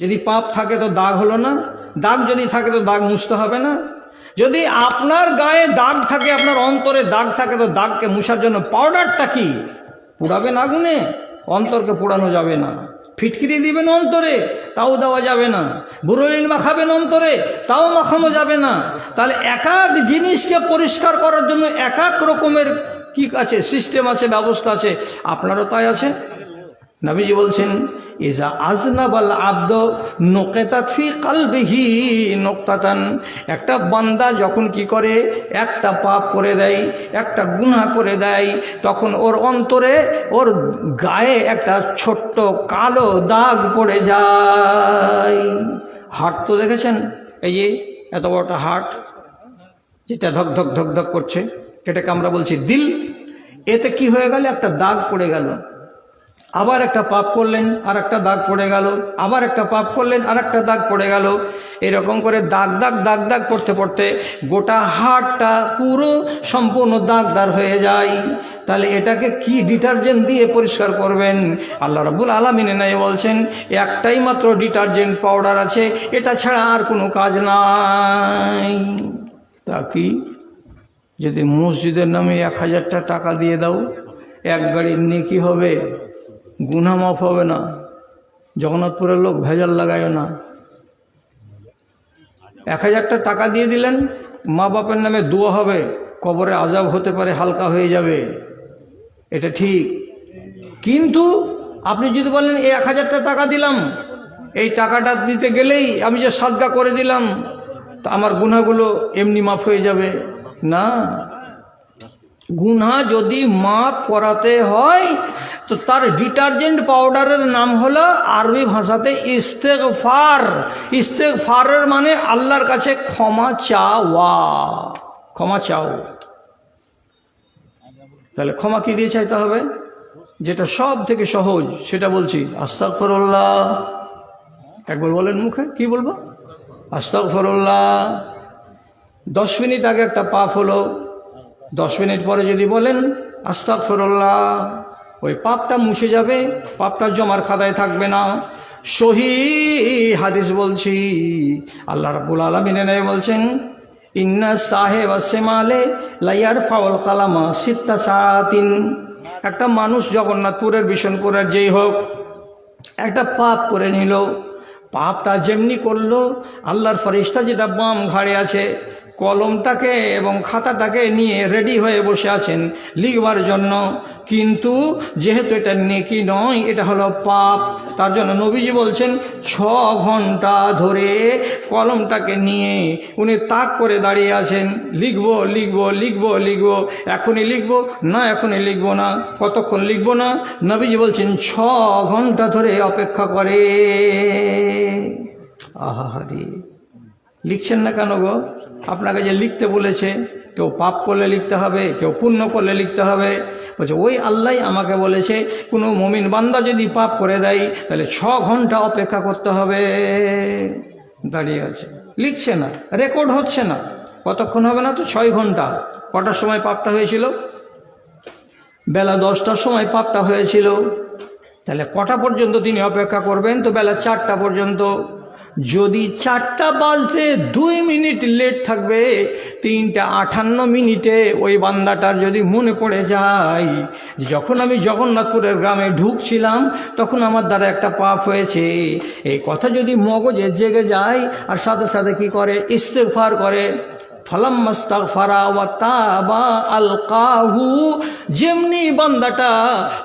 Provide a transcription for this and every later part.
যদি পাপ থাকে তো দাগ হলো না, দাগ যদি থাকে তো দাগ মুছতে হবে না। যদি আপনার গায়ে দাগ থাকে, আপনার অন্তরে দাগ থাকে, তো দাগকে মুছার জন্য পাউডারটা কি? পুড়াবেন আগুনে, অন্তরকে পোড়ানো যাবে না। ফিটকিরি দিবেন অন্তরে, তাও দেওয়া যাবে না। বুরোলিন মাখাবেন অন্তরে, তাও মাখানো যাবে না। তাহলে এক এক জিনিসকে পরিষ্কার করার জন্য এক এক রকমের কি আছে? সিস্টেম আছে, ব্যবস্থা আছে। আপনারও তাই আছে। নবীজি বলছেন, ইজা আজনাবাল আব্দ ফি কালবিহি নোক্তাতান। একটা বান্দা যখন কি করে, একটা পাপ করে দেয়, একটা গুনাহ করে দেয়, তখন ওর অন্তরে ওর গায়ে একটা ছোট্ট কালো দাগ পড়ে যায়। হাট তো দেখেছেন? এই যে এত বড়টা হাট, যেটা ধক ধক ধক ধক করছে যেটাকে আমরা বলছি দিল। এতে কি হয়ে গেল? একটা দাগ পড়ে গেল। আবার একটা পাপ করলেন আর একটা দাগ পড়ে গেল, আবার একটা পাপ করলেন আর একটা দাগ পড়ে গেল। এরকম করে দাগ দাগ দাগ দাগ করতে পড়তে গোটা হাড়টা পুরো সম্পূর্ণ দাগদার হয়ে যায়। তাহলে এটাকে কি ডিটারজেন্ট দিয়ে পরিষ্কার করবেন? আল্লাহ রাবুল আলমিনে নাই বলছেন, একটাই মাত্র ডিটারজেন্ট পাউডার আছে, এটা ছাড়া আর কোনো কাজ নাই। তা কি? যদি মসজিদের নামে এক হাজারটা টাকা দিয়ে দাও, এক গাড়ির নেকি হবে। গুনা মাফ হবে না। জগন্নাথপুরের লোক ভেজাল লাগায় না। এক হাজারটা টাকা দিয়ে দিলেন, মা বাপের নামে দোয়া হবে, কবরে আজাব হতে পারে, হালকা হয়ে যাবে। এটা ঠিক। কিন্তু আপনি যদি বলেন, এই এক হাজারটা টাকা দিলাম, এই টাকাটা দিতে গেলেই আমি যে সাদগা করে দিলাম, তা আমার গুনাগুলো এমনি মাফ হয়ে যাবে। না। গুনা যদি মাফ করাতে হয় তো তার ডিটারজেন্ট পাউডারের নাম হলো আরবি ভাষাতে ইস্তেকফার ইস্তেকফারের মানে আল্লাহর কাছে ক্ষমা চাওয়া। ক্ষমা চাও। তাহলে ক্ষমা কি দিয়ে চাইতে হবে? যেটা সব থেকে সহজ, সেটা বলছি আস্তাকফরুল্লাহ একবার বলেন মুখে, কি বলব? আস্তাকফরুল্লাহ দশ মিনিট আগে একটা পাপ হলো। দশ মিনিট পরে যদি বলেন আস্তাকফরুল্লাহ ওই পাপটা মুছে যাবে, পাপটা জমার খাতায় থাকবে না। সহি হাদিস বলছি, আল্লাহ রাবুল আলমিনে নেয় বলছেন, ইন্না সাহেব সেমালে লাইয়ার ফাউল কালামা সিত্তা সাতিন। একটা মানুষ জগন্নাথপুরের বিশনপুরের যেই হোক, একটা পাপ করে নিল। পাপটা যেমনি করল, আল্লাহর ফরিস্তা যেটা বাম ঘাড়ে আছে, কলমটাকে এবং খাতাটাকে নিয়ে রেডি হয়ে বসে আছেন লিখবার জন্য। কিন্তু যেহেতু এটা নেকি নয়, এটা হলো পাপ। তার জন্য নবীজি বলছেন, ছ ঘণ্টা ধরে কলমটাকে নিয়ে উনি তাক করে দাঁড়িয়ে আছেন। লিখব লিখব লিখব লিখব। এখনই লিখব, না এখনই লিখব না। কতক্ষণ লিখব না? নবীজি বলছেন, ছ ঘণ্টা ধরে অপেক্ষা করে। আহাহারি লিখছেন না কেন গো? আপনাকে যে লিখতে বলেছে, কেউ পাপ করলে লিখতে হবে, কেউ পুণ্য করলে লিখতে হবে। বলছে, ওই আল্লাহ আমাকে বলেছে, কোনো মমিন বান্দা যদি পাপ করে দেয়, তাহলে ছ ঘণ্টা অপেক্ষা করতে হবে। দাঁড়িয়ে আছে। লিখছে না, রেকর্ড হচ্ছে না। কতক্ষণ হবে না তো? ছয় ঘণ্টা। কটার সময় পাপটা হয়েছিল? বেলা দশটার সময় পাপটা হয়েছিল। তাহলে কটা পর্যন্ত তিনি অপেক্ষা করবেন? তো বেলা চারটা পর্যন্ত। যদি চারটা বাজতে দুই মিনিট লেট থাকবে, তিনটা আঠান্ন মিনিটে ওই বান্দাটার যদি মনে পড়ে যায় যখন আমি জগন্নাথপুরের গ্রামে ঢুকছিলাম, তখন আমার দ্বারা একটা পাপ হয়েছে। এই কথা যদি মগজে জেগে যায়, আর সাথে সাথে কি করে? ইস্তেফার করে। যেমনি বান্দাটা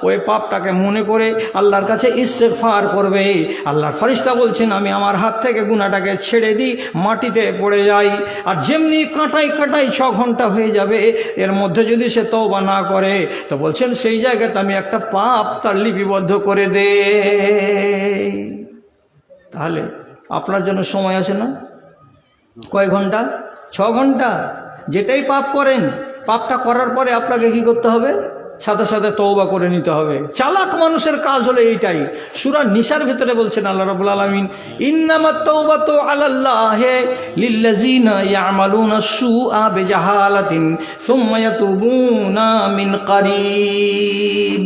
ওই পাপটাকে মনে করে আল্লাহর কাছে ইস্তেফার করবে, আল্লাহর ফরিস্তা বলছেন, আমি আমার হাত থেকে গুনাটাকে ছেড়ে দিই, মাটিতে পড়ে যাই। আর যেমনি কাঁটাই কাঁটাই ছ ঘণ্টা হয়ে যাবে, এর মধ্যে যদি সে তওবা না করে, তো বলছেন, সেই জায়গাতে আমি একটা পাপ তার লিপিবদ্ধ করে দে। তাহলে আপনার জন্য সময় আছে না? কয় ঘণ্টা? ছ ঘণ্টা যেটাই পাপ করেন, পাপটা করার পরে আপনাকে কি করতে হবে? সাথে সাথে তৌবা করে নিতে হবে। চালাক মানুষের কাজ হলো এইটাই। সুরা নিশার ভিতরে বলছেন আল্লাহ রাবুল আলমিন ইন্নামাত তৌবাতু আলাল্লাহে লিল্লাযিনা ইয়ামালুনা সুআ বিজাহালাতিন মিন কারীব।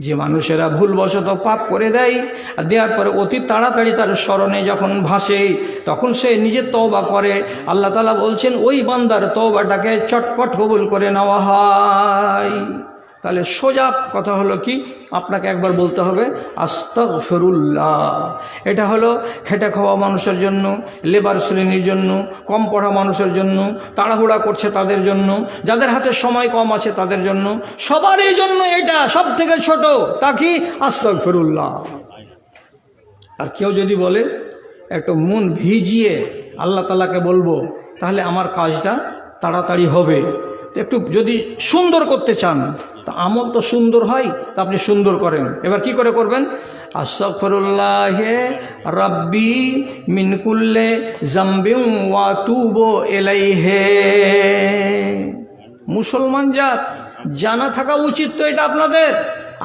যে মানুষেরা ভুলবশত পাপ করে দেয়, আর দেওয়ার পরে অতি তাড়াতাড়ি তার স্মরণে যখন ভাসে, তখন সে নিজের তওবা করে। আল্লাহ তালা বলছেন, ওই বান্দার তওবাটাকে চটপট কবুল করে নেওয়া হয়। তাহলে সোজা কথা হলো কি? আপনাকে একবার বলতে হবে আস্তক ফেরুল্লাহ এটা হলো খেটে খাওয়া মানুষের জন্য, লেবার শ্রেণির জন্য, কম পড়া মানুষের জন্য, তাড়াহুড়া করছে তাদের জন্য, যাদের হাতে সময় কম আছে তাদের জন্য, সবারই জন্য এটা সব থেকে ছোট, তা কি? আস্তক ফেরুল্লাহ আর কেউ যদি বলে, একটু মন ভিজিয়ে আল্লাহ তালাকে বলব, তাহলে আমার কাজটা তাড়াতাড়ি হবে। একটু যদি সুন্দর করতে চান, তা আমল তো সুন্দর হয়, তা আপনি সুন্দর করেন। এবার কি করে করবেন? আস্তফরুল্লাহ রব্বি মিনকুল্লে জাম্বিউ ওয়াতুবো এলাইহে মুসলমান জাত, জানা থাকা উচিত তো এটা আপনাদের।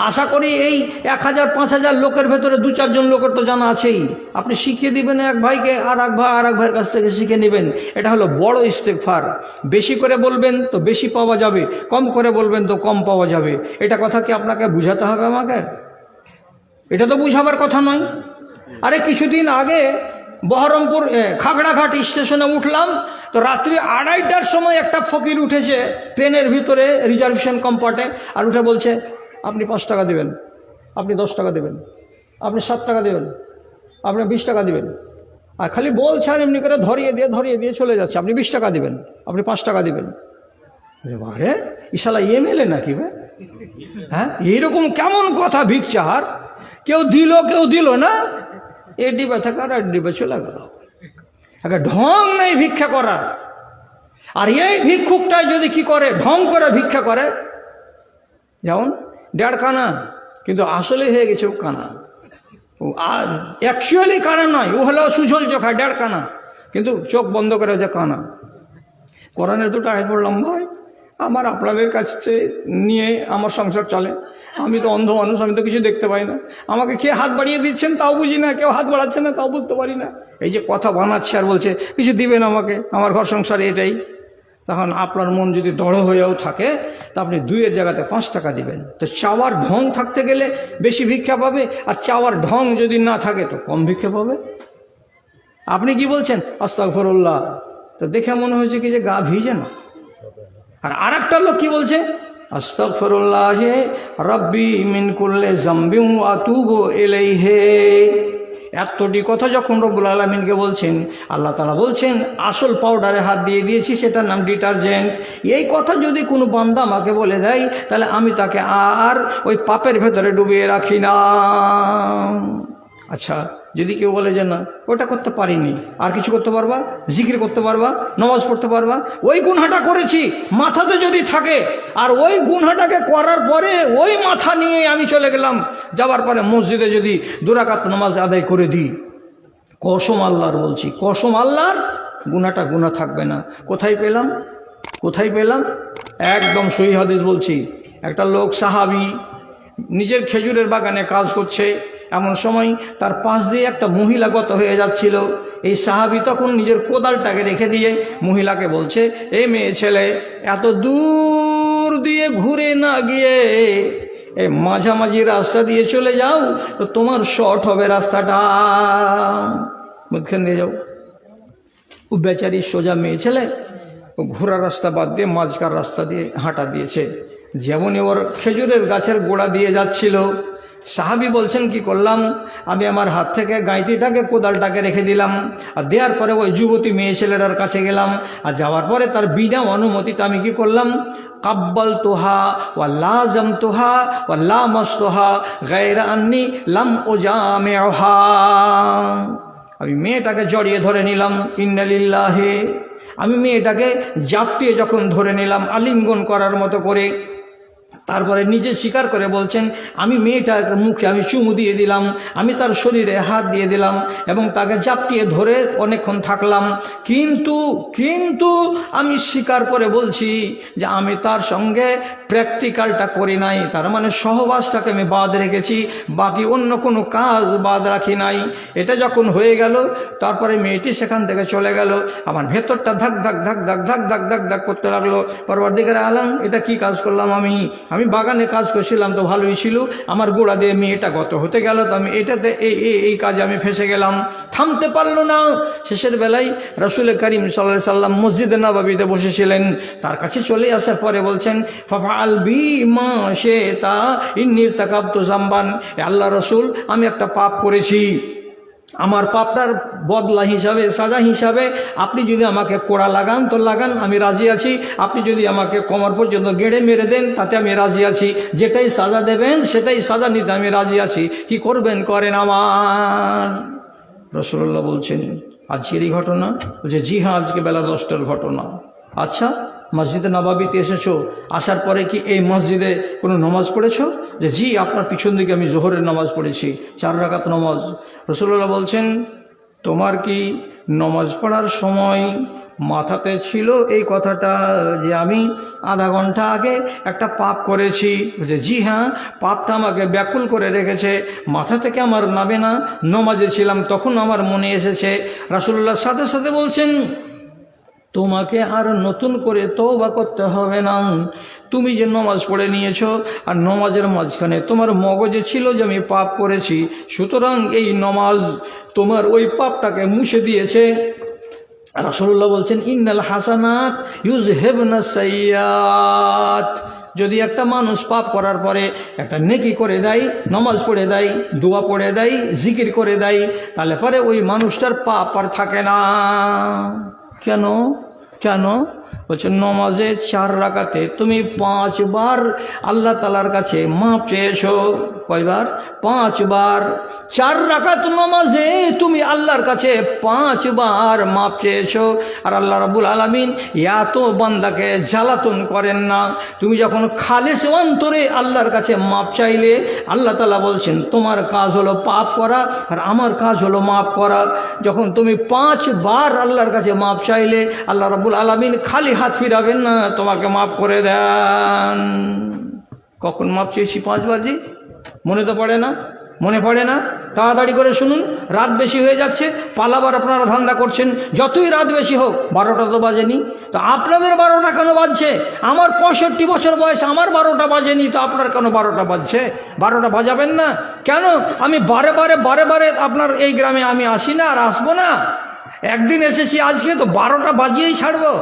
আশা করি এই এক হাজার, পাঁচ হাজার লোকের ভেতরে দু চারজন লোকের তো জানা আছেই। আপনি শিখিয়ে দিবেন এক ভাইকে, আর এক ভাই, আর এক ভাইয়ের কাছ থেকে শিখে নেবেন। এটা হলো বড় ইস্তেকফার বেশি করে বলবেন তো বেশি পাওয়া যাবে। কম করে বলবেন তো কম পাওয়া যাবে। এটা কথা কি আপনাকে বুঝাতে হবে আমাকে? এটা তো বুঝাবার কথা নয়। আরে কিছুদিন আগে বহরমপুর খাগড়াঘাট স্টেশনে উঠলাম, তো রাত্রি আড়াইটার সময় একটা ফকির উঠেছে ট্রেনের ভিতরে রিজার্ভেশন কম্পার্টে, আর উঠে বলছে আপনি পাঁচ টাকা দেবেন, আপনি দশ টাকা দেবেন, আপনি সাত টাকা দেবেন, আপনি বিশ টাকা দেবেন। আর খালি বলছেন এমনি করে ধরিয়ে দিয়ে ধরিয়ে দিয়ে চলে যাচ্ছে। আপনি বিশ টাকা দেবেন, আপনি পাঁচ টাকা দেবেন। আরে ইশালা এমএলএ নাকি বে হ্যাঁ এইরকম কেমন কথা ভিক্ষার? কেউ দিল কেউ দিল না। এ ডিবে থেকে আর এক ডিবে চলে গেল। একটা ঢং নেই ভিক্ষা করার। আর এই ভিক্ষুকটাই যদি কি করে, ঢং করে ভিক্ষা করে? যেমন দেড় কানা। কিন্তু আসলে হয়ে গেছে ও কানা আর অ্যাকচুয়ালি কানা নয়, ও হলো সুঝল চোখা, দেড় কানা। কিন্তু চোখ বন্ধ করে যে কানা। কোরআনের দুটো আয় পড়লাম, ভাই, আমার আপনাদের কাছে নিয়ে আমার সংসার চলে। আমি তো অন্ধ মানুষ, আমি তো কিছু দেখতে পাই না। আমাকে কে হাত বাড়িয়ে দিচ্ছেন তাও বুঝি না, কেউ হাত বাড়াচ্ছে না তাও বুঝতে পারি না। এই যে কথা বানাচ্ছে আর বলছে, কিছু দিবেন আমাকে? আমার ঘর সংসার এটাই। তখন আপনার মন যদি দৃঢ় হয়েও থাকে, তা আপনি দুইয়ের জায়গাতে পাঁচ টাকা দিবেন। তো চাওয়ার ঢং থাকতে গেলে বেশি ভিক্ষা পাবে, আর চাওয়ার ঢং যদি না থাকে, তো কম ভিক্ষা পাবে। আপনি কি বলছেন? আস্তাগফিরুল্লাহ। তো দেখে মনে হয়েছে কি যে গা ভিজে না। আর আর একটা লোক কি বলছে? আস্তাফরুল্লাহ হে রব্বি মিন কুল্লে জাম্বিউ আতুবু ইলাইহি। এতটি কথা যখন রব্বুল আলমিনকে বলছেন, আল্লাহ তালা বলছেন, আসল পাউডারে হাত দিয়ে দিয়েছি, সেটার নাম ডিটারজেন্ট এই কথা যদি কোনো বান্দা আমাকে বলে দেয়, তাহলে আমি তাকে আর ওই পাপের ভেতরে ডুবিয়ে রাখি না। আচ্ছা যদি কেউ বলে যে না, ওটা করতে পারিনি। আর কিছু করতে পারবা? জিকির করতে পারবা? নমাজ পড়তে পারবা? ওই গুনহাটা করেছি, মাথাতে যদি থাকে, আর ওই গুনহাটাকে করার পরে ওই মাথা নিয়ে আমি চলে গেলাম। যাওয়ার পরে মসজিদে যদি দুরাকাত নামাজ আদায় করে দিই। কসম আল্লাহর বলছি, কসম আল্লাহর গুনাটা গুণা থাকবে না। কোথায় পেলাম? কোথায় পেলাম? একদম সহি হাদিস বলছি, একটা লোক সাহাবি, নিজের খেজুরের বাগানে কাজ করছে এমন সময় তার পাশ দিয়ে একটা মহিলা গত হয়ে যাচ্ছিল। এই সাহাবি তখন নিজের কোদালটাকে রেখে দিয়ে মহিলাকে বলছে, এ মেয়ে ছেলে, এত দূর দিয়ে ঘুরে না গিয়ে এই মাঝামাঝি রাস্তা দিয়ে চলে যাও, তো তোমার শর্ট হবে রাস্তাটা। মুখখান দিয়ে যাও। ও বেচারি সোজা মেয়ে ছেলে, ও ঘোড়া রাস্তা বাদ দিয়ে মাঝকার রাস্তা দিয়ে হাঁটা দিয়েছে। যেমনই ওর খেজুরের গাছের গোড়া দিয়ে যাচ্ছিল সাহাবি বলছেন, কি করলাম? আমি আমার হাত থেকে গাঁইতিটাকে, কোদালটাকে রেখে দিলাম। আর দেওয়ার পরে ওই যুবতী মেয়ে ছেলেটার কাছে গেলাম। আর যাওয়ার পরে তার বিনা অনুমতিতে আমি কি করলাম? কাব্বাল তোহা ওয়া লাজম তোহা ওয়া লামস তোহা গায়রা আন্নি লাম ও জামে আমি মেয়েটাকে জড়িয়ে ধরে নিলাম। ইন্নালিল্লাহে আমি মেয়েটাকে জাপটিয়ে যখন ধরে নিলাম, আলিঙ্গন করার মতো করে। তারপরে নিজে স্বীকার করে বলছেন, আমি মেয়েটার মুখে আমি চুমু দিয়ে দিলাম, আমি তার শরীরে হাত দিয়ে দিলাম এবং তাকে জাপটিয়ে ধরে অনেকক্ষণ থাকলাম। কিন্তু কিন্তু আমি স্বীকার করে বলছি যে আমি তার সঙ্গে প্র্যাকটিক্যালটা করি নাই, তার মানে সহবাসটাকে আমি বাদ রেখেছি, বাকি অন্য কোনো কাজ বাদ রাখি নাই। এটা যখন হয়ে গেল, তারপরে মেয়েটি সেখান থেকে চলে গেল আমার ভেতরটা ধাক ধাক ধাক ধাক ধাক ধাক ধাক ধাক করতে লাগল। পরবর্তীকারে আলাম, এটা কি কাজ করলাম আমি? আমি বাগানে কাজ করছিলাম তো ভালোই ছিল। আমার গোড়া দিয়ে মেয়েটা গত হতে গেল তো আমি এটাতে এই এই কাজে আমি ফেসে গেলাম। থামতে পারল না। শেষের বেলায় রসুল করিম সাল্লাহ সাল্লাম মসজিদে নবাবিতে বসেছিলেন। তার কাছে চলে আসার পরে বলছেন ফাফাল বি মা সে তা ইন্নির তাকাব্দ জাম্বান আল্লাহ রসুল, আমি একটা পাপ করেছি। আমার পাপটার বদলা হিসাবে, সাজা হিসাবে আপনি যদি আমাকে কোড়া লাগান, তো লাগান, আমি রাজি আছি। আপনি যদি আমাকে কোমর পর্যন্ত গেড়ে মেরে দেন, তাতে আমি রাজি আছি। যেটাই সাজা দেবেন, সেটাই সাজা নিতে আমি রাজি আছি। কি করবেন করেন আমার? রসুল্লাহ বলছেন আজকেরই ঘটনা, বলছে জি হ্যাঁ আজকে বেলা দশটার ঘটনা। আচ্ছা মসজিদে নবাবিতে এসেছ, আসার পরে কি এই মসজিদে কোনো নমাজ পড়েছো? যে জি, আপনার পিছন দিকে আমি জোহরের নামাজ পড়েছি, চার রাকাত নমাজ। রসুল্লাহ বলছেন, তোমার কি নমাজ পড়ার সময় মাথাতে ছিল এই কথাটা যে আমি আধা ঘণ্টা আগে একটা পাপ করেছি? যে জি হ্যাঁ পাপটা আমাকে ব্যাকুল করে রেখেছে। মাথা থেকে আমার নাবে না, নমাজে ছিলাম, তখন আমার মনে এসেছে। রাসুল্লাহ সাথে সাথে বলছেন তোমাকে আর নতুন করে তওবা করতে হবে না। তুমি যে নমাজ পড়ে নিয়েছো, আর নমাজের মাঝখানে তোমার মগজে ছিল যে আমি পাপ করেছি, সুতরাং এই নমাজ তোমার ওই পাপটাকে মুছে দিয়েছে। রাসুল্লাহ বলছেন, ইন্নাল হাসানাত ইউজ হেবনা সাইয়াত যদি একটা মানুষ পাপ করার পরে একটা নেকি করে দেয়, নমাজ পড়ে দেয়, দোয়া পড়ে দেয়, জিকির করে দেয়, তাহলে পরে ওই মানুষটার পাপ আর থাকে না। কেন? কেন? বলছে, নমাজে চার রাকাতে তুমি পাঁচবার আল্লাহ তালার কাছে মাপ চেয়েছো। কয়বার? পাঁচবার। চার রাকাত নমাজে তুমি আল্লাহর কাছে পাঁচবার মাপ চেয়েছো। আর আল্লাহ রাবুল আলমিন এত বান্দাকে জ্বালাতন করেন না। তুমি যখন খালেস অন্তরে আল্লাহর কাছে মাপ চাইলে, আল্লাহ তালা বলছেন, তোমার কাজ হলো পাপ করা আর আমার কাজ হলো মাপ করা। যখন তুমি পাঁচবার আল্লাহর কাছে মাপ চাইলে, আল্লাহ রাবুল আলমিন খালি হাত ফিরাবেন না, তোমাকে মাফ করে দেন। কখন মাপ চেয়েছি পাঁচবার জি? মনে তো পড়ে না, মনে পড়ে না। তাড়াতাড়ি করে শুনুন, রাত বেশি হয়ে যাচ্ছে, পালাবার আপনারা ধান্দা করছেন, যতই রাত বেশি হোক, বারোটা তো বাজেনি। তো আপনাদের বারোটা কেন বাজছে? আমার পঁয়ষট্টি বছর বয়স, আমার বারোটা বাজেনি, তো আপনার কেন বারোটা বাজছে? বারোটা বাজাবেন না? কেন? আমি বারে বারে বারে বারে আপনার এই গ্রামে আমি আসি না আর আসব না। একদিন এসেছি, আজকে তো বারোটা বাজিয়েই ছাড়বো।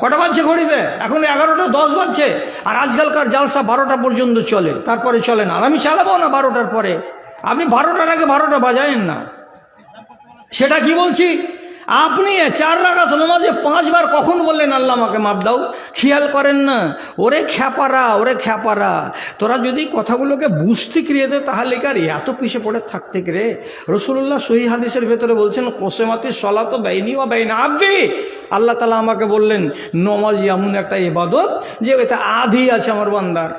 কটা বাজছে ঘড়িতে? এখন এগারোটা, দশ বাজছে। আর আজকালকার জালসা বারোটা পর্যন্ত চলে, তারপরে চলে না। আর আমি চালাবো না বারোটার পরে? আপনি বারোটার আগে বারোটা বাজায়েন না। সেটা কি বলছি? আপনি চার রাখাত নমাজে পাঁচবার কখন বললেন, আল্লাহ আমাকে মাপ দাও খেয়াল করেন না। ওরে খ্যাপারা ওরে খ্যাপারা। তোরা যদি কথাগুলোকে বুঝতে ক্রিয়ে দে তাহলে কার এত পিছে পড়ে থাকতে রে? রসুল্লাহ সহি হাদিসের ভেতরে বলছেন, কোসেমাতি সলা তো বেইনি ও বেইনা আব্দি আল্লাহ তালা আমাকে বললেন, নমাজ এমন একটা ইবাদত যে এটা আধি আছে আমার বান্দার।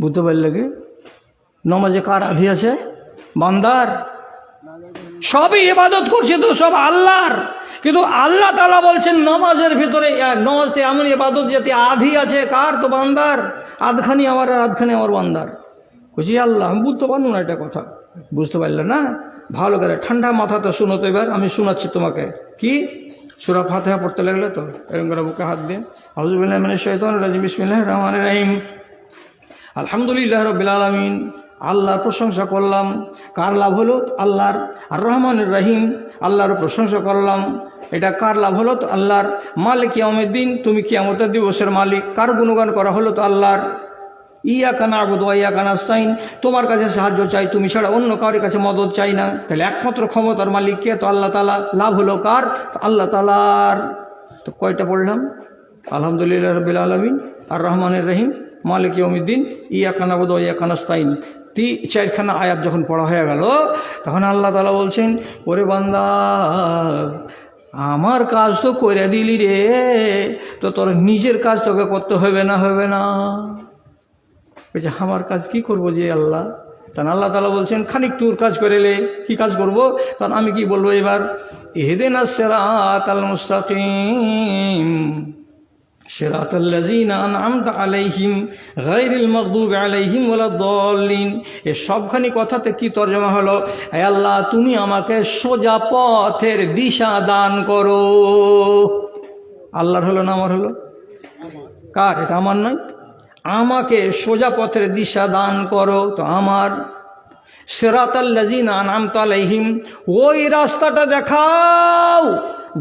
বুঝতে পারলে কি? নমাজে কার আধি আছে? বান্দার? সবই ইবাদত করছে তো সব আল্লাহর। কিন্তু আল্লাহ তালা বলছেন, নমাজের ভিতরে নমাজতে এমন ইবাদত যাতে আধি আছে, কার তো বান্দার? আধখানি আমার আর আধখানি আমার বান্দার। বুঝি আল্লাহ, আমি বুঝতে পারলাম না এটা কথা। বুঝতে পারলে না? ভালো করে, ঠান্ডা মাথাতে শুনো তো এবার, আমি শোনাচ্ছি তোমাকে। কি? সুরা ফাতেহা পড়তে লাগলে তো? এরকম করে বুকে হাত দিয়ে। আউজুবিল্লাহ মানে শৈতান রাজিম বিসমিল্লাহ রহমান রাহিম। আলহামদুলিল্লাহ রবিল আলমিন। আল্লাহর প্রশংসা করলাম। কার লাভ হলো? আল্লাহর। আর রহমানুর রহিম, আল্লাহর প্রশংসা করলাম। এটা কার লাভ হলো? তো আল্লাহর। মালিক দিন তুমি কিয়ামতের দিবসের মালিক। কার গুণগান করা হলো? তো আল্লাহর। ইয়া কানা আবুদ ইয়া কানা সাইন তোমার কাছে সাহায্য চাই, তুমি ছাড়া অন্য কারোর কাছে মদত চাই না। তাহলে একমাত্র ক্ষমতার মালিক কে? তো আল্লাহ তালা লাভ হলো কার? আল্লাহ তালার তো কয়টা পড়লাম? আলহামদুলিল্লাহ রবিল আলমিন। আর রহমানের রহিম, মালিক ইয়মিদ্দিন ইয়া কানাবুদ ইয়া কানাস্তাইন তি চারখানা আয়াত যখন পড়া হয়ে গেল, তখন আল্লাহ তালা বলছেন, ওরে বান্দা, আমার কাজ তো করে দিলি রে, তো তোর নিজের কাজ তোকে করতে হবে না হবে না? বলছে আমার কাজ কি করব যে আল্লাহ? তখন আল্লাহ তালা বলছেন, খানিক তোর কাজ করেলে কি কাজ করব? তখন আমি কি বলব এবার? এহেদিন আসরাত আল মুস্তাকিম। صراط الذين أنعمت عليهم غير المغضوب عليهم ولا الضالين এ সবখানি কথাতে কি তর্জমা হলো হে আল্লাহ তুমি আমাকে সোজা পথের দিশা দান করো আল্লাহর হলো না আমার হলো কার এটা আমার নয় আমাকে সোজা পথের দিশা দান করো তো আমার সেরাতাল্লাজিন আনামত আলাইহিম ওই রাস্তাটা দেখাও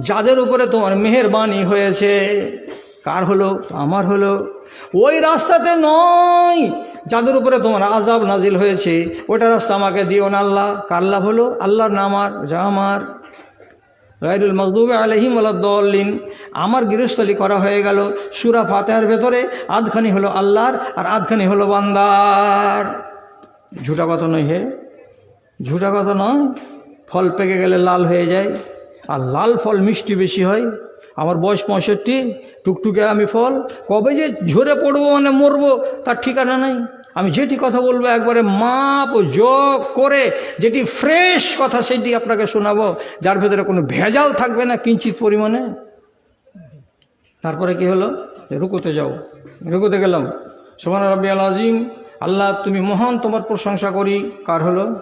যাদের উপরে তোমার মেহেরবানি হয়েছে কার হলো? আমার হলো। ওই রাস্তাতে নয়। যাদের উপরে তোমার আজাব নাজিল হয়েছে। ওটা রাস্তা আমাকে দিও না আল্লাহ। কার হলো? আল্লাহর নামার যা আমার। গাইরুল মকদুব আলহিম আল্লাহদ্দিন আমার গৃহস্থলী করা হয়ে গেল। সুরা ফাতেহার ভেতরে আধখানি হলো আল্লাহর আর আধখানি হলো বান্দার। ঝুটা কথা নয় হে। ঝুটা কথা নয়। ফল পেকে গেলে লাল হয়ে যায়। আর লাল ফল মিষ্টি বেশি হয়। আমার বয়স পঁয়ষট্টি। টুকটুকে আমি ফল, কবে যে ঝরে পড়ব মানে মরবো, তার ঠিকানা নাই। আমি যেটি কথা বলব একবারে মাপ যোগ করে, যেটি ফ্রেশ কথা সেটি আপনাকে শোনাবো। যার ভেতরে কোনো ভেজাল থাকবে না কিঞ্চিত পরিমাণে। তারপরে কি হলো? রুকুতে যাও। রুকুতে গেলাম। সোমান রব্বি আল আজিম আল্লাহ তুমি মহান তোমার প্রশংসা করি। কার হলো?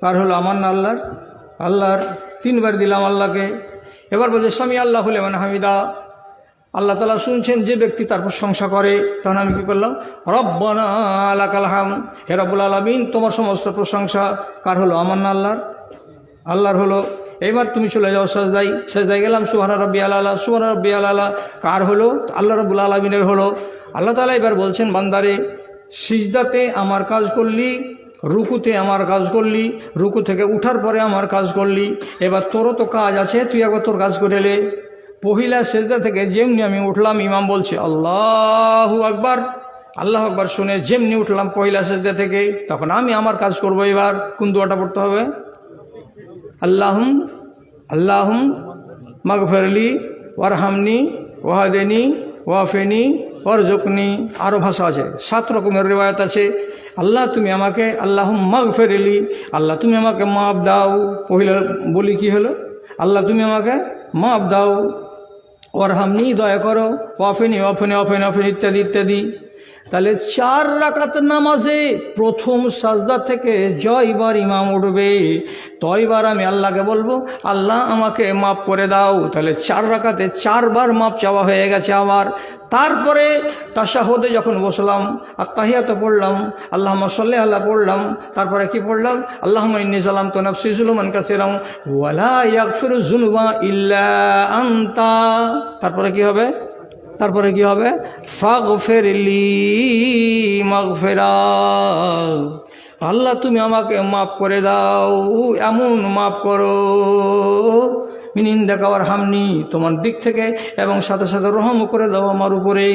কার হলো? আমার না আল্লাহর? আল্লাহর। তিনবার দিলাম আল্লাহকে। এবার বলছে, স্বামী আল্লাহ হলে মানে হামিদা। আল্লাহ তালা শুনছেন, যে ব্যক্তি তার প্রশংসা করে, তখন আমি কি করলাম? রব্বানা আল্লাহ কালহাম হে রব্বুল আলমিন, তোমার সমস্ত প্রশংসা কার হলো? আমার না আল্লাহর? আল্লাহর হলো। এবার তুমি চলে যাও সাজদাই সাজদাই গেলাম সুহানা রব্বি আল্লাহ সুহানা রব্বি আল্লাহ কার হলো? আল্লাহ রব্বুল আলমিনের হলো। আল্লাহ তালা এবার বলছেন, বান্দারে, সিজদাতে আমার কাজ করলি, রুকুতে আমার কাজ করলি, রুকু থেকে উঠার পরে আমার কাজ করলি। এবার তোরও তো কাজ আছে, তুই একবার তোর কাজ করে পহিলা সেজদা থেকে যেমনি আমি উঠলাম, ইমাম বলছে, আল্লাহু আকবার। আল্লাহ আকবার শুনে যেমনি উঠলাম পহিলা সেজদা থেকে, তখন আমি আমার কাজ করব এবার। কোন দোয়াটা পড়তে হবে? আল্লাহম আল্লাহম মাগফরলি, ওয়ারহামনি ওয়াহাদেনি ওয়াফেনি ওয়ারজকনি আরও ভাষা আছে, সাত রকমের রেওয়ায়ত আছে। আল্লাহ, তুমি আমাকে আল্লাহ মাগ ফেরেলি আল্লাহ, তুমি আমাকে মাপ দাও। পহিলা বলি কি হলো? আল্লাহ, তুমি আমাকে মাপ দাও। ওরহামনি দয়া করো অফেনি অফেনি ওয়াফেনি ওয়াফেন ইত্যাদি ইত্যাদি। তাহলে চার রাকাত নামাজে প্রথম সাজদা থেকে জয়বার ইমাম উঠবে। তয়বার আমি আল্লাহকে বলব, আল্লাহ আমাকে মাফ করে দাও। তাহলে চার রাকাতে চারবার মাপ চাওয়া হয়ে গেছে আমার। তারপরে তাসাহদে যখন বসলাম আর তাহিয়াতে পড়লাম আল্লাহ সাল্লে আল্লাহ পড়লাম, তারপরে কি পড়লাম? আল্লাহ ইন্নি সালাম তো নফসি জুলুমান কাসিরাম, ওয়ালা ইয়াকফির জুনুবা ইল্লা আন্তা। তারপরে কি হবে? তারপরে কি হবে? ফাগ ফেরলি মাগ ফেরা আল্লাহ তুমি আমাকে মাফ করে দাও, এমন মাফ করো। মিনিন দেখাবার হামনি তোমার দিক থেকে এবং সাথে সাথে রহম করে দাও আমার উপরে।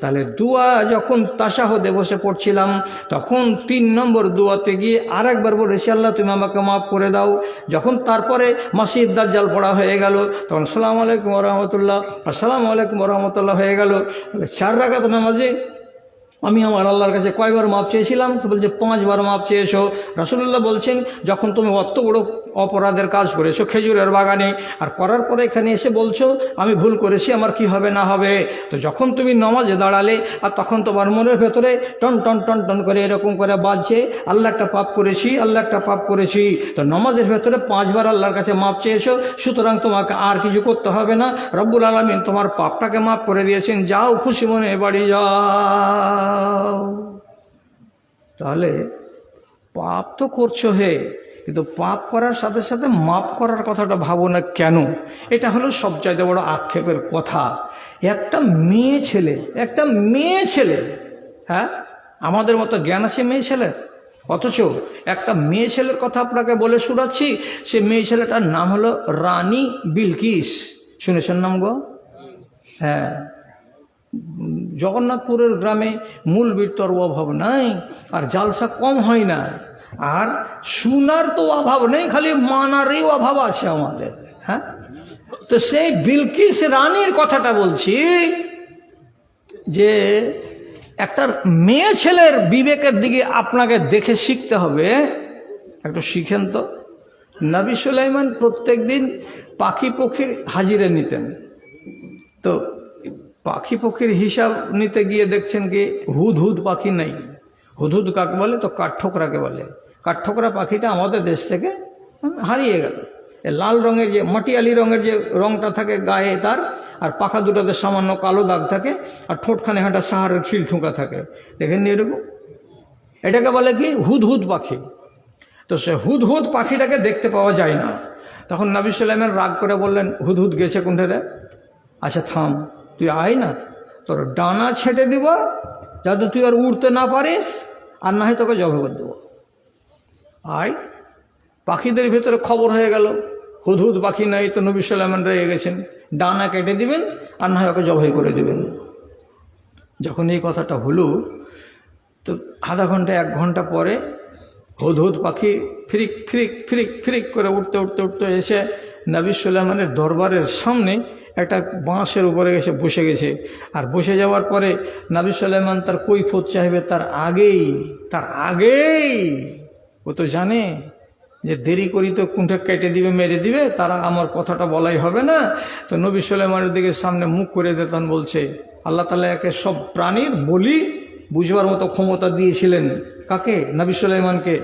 তাহলে দুয়া যখন তাসাহদে বসে পড়ছিলাম, তখন তিন নম্বর দুয়াতে গিয়ে আর একবার বলেছি আল্লাহ, তুমি আমাকে মাফ করে দাও। যখন তারপরে মাসিদ দাজ্জাল পড়া হয়ে গেল, তখন, সালাম আলাইকুম রহমতুল্লাহ। আসসালামু আলাইকুম রহমতুল্লাহ হয়ে গেল। চার রাখাত নামাজে আমি আমার আল্লাহর কাছে কয়বার মাপ চেয়েছিলাম? তো বলছে, পাঁচবার মাপ চেয়েছো। রাসুল্লাহ বলছেন, যখন তুমি অত বড় অপরাধের কাজ করেছ, খেজুরের বাগানে। আর করার পরে এখানে এসে বলছো, আমি ভুল করেছি, আমার কি হবে না হবে? তো যখন তুমি নমাজে দাঁড়ালে, আর তখন তোমার মনের ভেতরে টন টন টন টন করে এরকম করে বাজছে, আল্লাহ একটা পাপ করেছি, আল্লাহ একটা পাপ করেছি। তো নমাজের ভেতরে পাঁচবার আল্লাহর কাছে মাপ চেয়েছো, সুতরাং তোমাকে আর কিছু করতে হবে না। রব্বুল আলমিন তোমার পাপটাকে মাপ করে দিয়েছেন, যাও খুশি মনে বাড়ি যাও। তাহলে পাপ তো করছ হে কিন্তু পাপ করার সাথে সাথে মাপ করার কথাটা ভাবো না কেন? এটা হলো সবচাইতে বড় আক্ষেপের কথা। একটা মেয়ে ছেলে, একটা মেয়ে ছেলে হ্যাঁ? আমাদের মতো জ্ঞান আছে মেয়ে ছেলের অথচ একটা মেয়ে ছেলের কথা আপনাকে বলে শুনাচ্ছি সে মেয়ে ছেলেটার নাম হলো রানী বিলকিস। শুনেছেন নাম গো? হ্যাঁ। জগন্নাথপুরের গ্রামে মূল বীরতর অভাব নাই, আর জালসা কম হয় না। আর সুনার তো অভাব নেই, খালি মানারই অভাব আছে আমাদের হ্যাঁ? তো সেই বিলকিস রানীর কথাটা বলছি যে একটা মেয়ে ছেলের বিবেকের দিকে আপনাকে দেখে শিখতে হবে। একটু শিখেন তো। নবী সুলাইমান প্রত্যেক দিন পাখি পক্ষীর হাজিরে নিতেন। তো পাখি পক্ষীর হিসাব নিতে গিয়ে দেখছেন কি হুদ হুদ পাখি নেই। হুদহুদ কাকে বলে? তো কাঠঠোকরাকে বলে। কাঠঠোকরা পাখিটা আমাদের দেশ থেকে হারিয়ে গেল। লাল রঙের যে, মাটিয়ালি রঙের যে রঙটা থাকে গায়ে তার, আর পাখা দুটাতে সামান্য কালো দাগ থাকে, আর ঠোঁটখানে হাঁটা সাহারের খিল ঠুঁকা থাকে। দেখেন নি এরকম? এটাকে বলে কি? হুদ হুদ পাখি। তো সে হুদ হুদ পাখিটাকে দেখতে পাওয়া যায় না। তখন নবী সাল্লামের রাগ করে বললেন হুদ হুদ গেছে কোনটা রে? আচ্ছা থাম। তুই আয় না। তোর ডানা ছেটে দিব, যাতে তুই আর উড়তে না পারিস, আর না হয় তোকে জবে করে দেবো। আয়। পাখিদের ভেতরে খবর হয়ে গেল। হুদহুদ পাখি নাই তো নবী সাল্লামান রেগে গেছেন। ডানা কেটে দিবেন আর না ওকে জবাই করে দিবেন। যখন এই কথাটা হলো, তো আধা ঘণ্টা, এক ঘণ্টা পরে হুদহুদ পাখি ফ্রিক ফ্রিক ফ্রিক ফ্রিক করে উঠতে উঠতে উঠতে এসে নবী সুলাইমানের দরবারের সামনে একটা বাঁশের উপরে এসে বসে গেছে। আর বসে যাওয়ার পরে নবী সুলাইমান তার কৈফত চাইবে তার আগেই তার আগেই ও তো জানে যে দেরি করি তো কুণ্ঠে কেটে দিবে, মেরে দিবে, তারা আমার কথাটা বলাই হবে না। তো নবী সুলাইমানের দিকে সামনে মুখ করে দিতেন বলছে, আল্লাহ তালা একে সব প্রাণীর বলি বুঝবার মতো ক্ষমতা দিয়েছিলেন। কাকে? নবী সুলাইমানকে।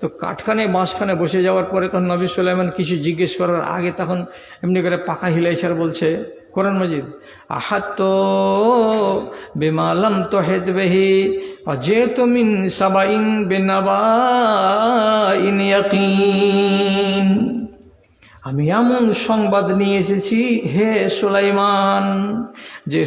তো কাঠখানে বাঁশখানে বসে যাওয়ার পরে তখন নবী সুলাইমান কিছু জিজ্ঞেস করার আগে তখন এমনি করে পাখা হিলাইছার বলছে কোরআন মজিদ আহাত বেমালাম তো হেদ বেহি অজে তুমিন সাবাইন বেনাবাইন আমি এমন সংবাদ নিয়ে এসেছি, হে সুলাইমান, যে